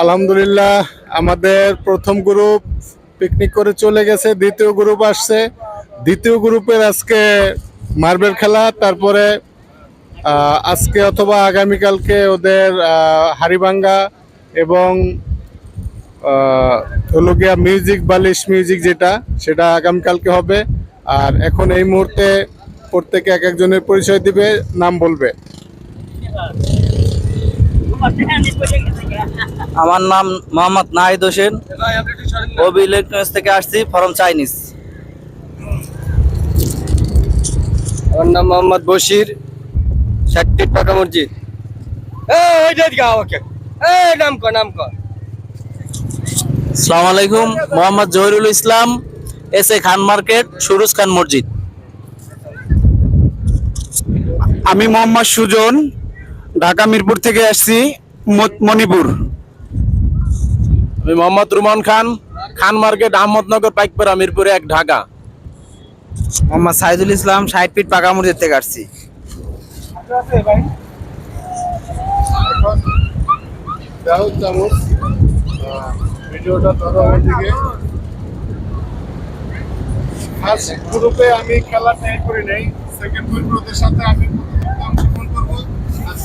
আলহামদুলিল্লাহ, আমাদের প্রথম গ্রুপ পিকনিক করে চলে গেছে, দ্বিতীয় গ্রুপ আসছে। দ্বিতীয় গ্রুপের আজকে মার্বেল খেলা, তারপরে আজকে অথবা আগামীকালকে ওদের হাড়িভাঙ্গা এবং হলো মিউজিক, বালিশ মিউজিক যেটা, সেটা আগামীকালকে হবে। আর এখন এই মুহূর্তে প্রত্যেকে এক একজনের পরিচয় দিবে, নাম বলবে। আমার নাম মোহাম্মদ নাহিদ হোসেন। ওবি ইলেকট্রনিক্স থেকে আসছি ফরম চাইনিজ। আমার নাম মোহাম্মদ বশির ষাটটি পাকা মসজিদ। নাম কর নাম কর। সালাম আলাইকুম Mohammad Zahirul Islam S A Khan market Suruj Khan মসজিদ। আমি মোহাম্মদ সুজন ঢাকা মিরপুর থেকে আসছি। মণিপুর। আমি মোহাম্মদ রুমান খান খান মার্কেট আহমদনগর পাইকপাড়া মিরপুরে এক ঢাকা। মোহাম্মদ সাইদুল ইসলাম ষাট ফিট পাকা মসজিদ থেকে আসছি রাহুল ভিডিওটা ধরো আমার দিকে ফার্স্ট গ্রুপে আমি খেলাটা এই করি নাই সেকেন্ড গ্রুপের সাথে আমি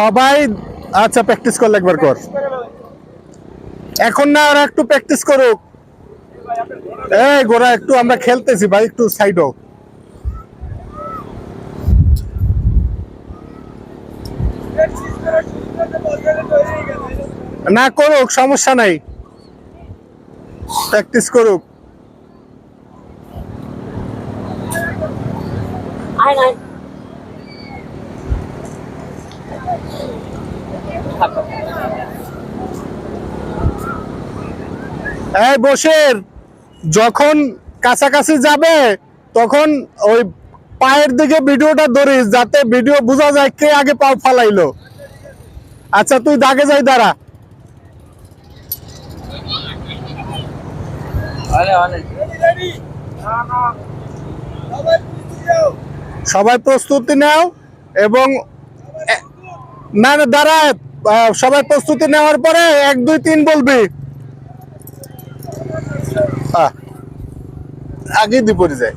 সবাই আচ্ছা প্র্যাকটিস করলে একবার কর। এখন না আর একটু প্র্যাকটিস করুক। এই, গোরা, একটু আমরা খেলতেছি, ভাই, একটু সাইড হোক না করুক, সমস্যা নাই। প্র্যাকটিস করুক। এই বসের যখন কাছাকাছি যাবে তখন ওই পায়ের দিকে ভিডিওটা ধরিস যাতে ভিডিও বোঝা যায় কে আগে পাও ফালাইলো। আচ্ছা তুই দাগে যাই দাঁড়া। সবাই প্রস্তুতি নাও এবং না না দাঁড়া আহ, সবাই প্রস্তুতি নেওয়ার পরে এক দুই তিন বলবি। আগে দুপুরে যায়।